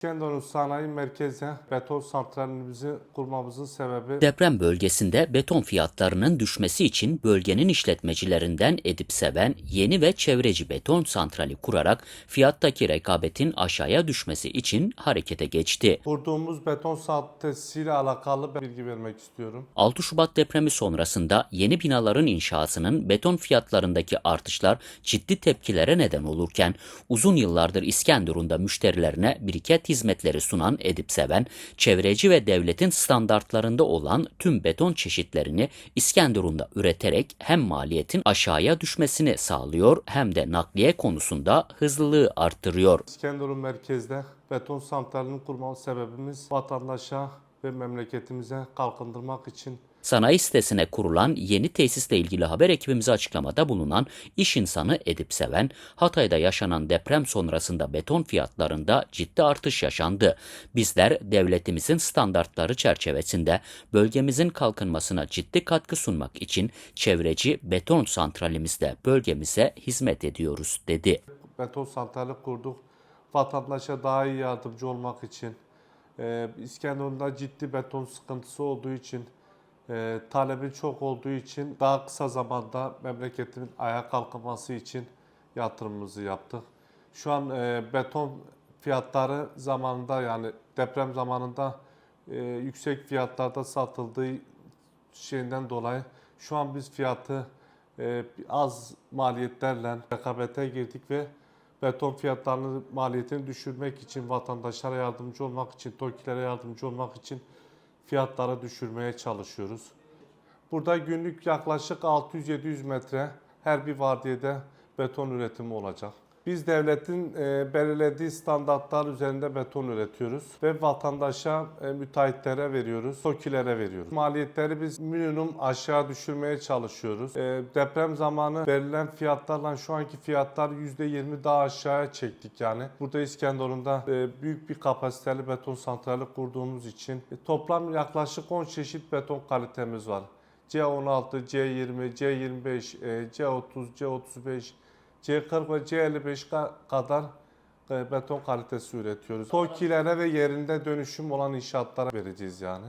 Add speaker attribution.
Speaker 1: İskenderun Sanayi Merkezi'ne beton santralimizi kurmamızın sebebi
Speaker 2: Deprem bölgesinde beton fiyatlarının düşmesi için bölgenin işletmecilerinden Edip Seven yeni ve çevreci beton santrali kurarak fiyattaki rekabetin aşağıya düşmesi için harekete geçti.
Speaker 1: kurduğumuz beton santraliyle alakalı bilgi vermek istiyorum.
Speaker 2: 6 Şubat depremi sonrasında yeni binaların inşasının beton fiyatlarındaki artışlar ciddi tepkilere neden olurken uzun yıllardır İskenderun'da müşterilerine biriket hizmetleri sunan Edip Seven, çevreci ve devletin standartlarında olan tüm beton çeşitlerini İskenderun'da üreterek hem maliyetin aşağıya düşmesini sağlıyor hem de nakliye konusunda hızlılığı arttırıyor.
Speaker 1: İskenderun merkezde beton santralini kurma sebebimiz vatandaşa ve memleketimize kalkındırmak için
Speaker 2: Sanayi sitesine kurulan yeni tesisle ilgili haber ekibimize açıklamada bulunan iş insanı Edip Seven, Hatay'da yaşanan deprem sonrasında beton fiyatlarında ciddi artış yaşandı. Bizler devletimizin standartları çerçevesinde bölgemizin kalkınmasına ciddi katkı sunmak için çevreci beton santralimizde bölgemize hizmet ediyoruz dedi.
Speaker 1: beton santrali kurduk. Vatandaşa daha iyi yardımcı olmak için, e, İskenderun'da ciddi beton sıkıntısı olduğu için, e, talebin çok olduğu için daha kısa zamanda memleketin ayağa kalkması için yatırımımızı yaptık. Şu an e, beton fiyatları zamanında yani deprem zamanında e, yüksek fiyatlarda satıldığı şeyinden dolayı şu an biz fiyatı e, az maliyetlerle rekabete girdik ve beton fiyatlarını maliyetini düşürmek için vatandaşlara yardımcı olmak için, TOKİ'lere yardımcı olmak için fiyatları düşürmeye çalışıyoruz. Burada günlük yaklaşık 600-700 metre her bir vardiyede beton üretimi olacak. Biz devletin e, belirlediği standartlar üzerinde beton üretiyoruz ve vatandaşa, e, müteahhitlere veriyoruz, TOKİ'lere veriyoruz. Maliyetleri biz minimum aşağı düşürmeye çalışıyoruz. E, deprem zamanı verilen fiyatlarla şu anki fiyatlar %20 daha aşağıya çektik yani. Burada İskenderun'da e, büyük bir kapasiteli beton santrali kurduğumuz için e, toplam yaklaşık 10 çeşit beton kalitemiz var. C16, C20, C25, e, C30, C35, C40 ve C55 ka- kadar e, beton kalitesi üretiyoruz. TOKİ'lere ve yerinde dönüşüm olan inşaatlara vereceğiz yani.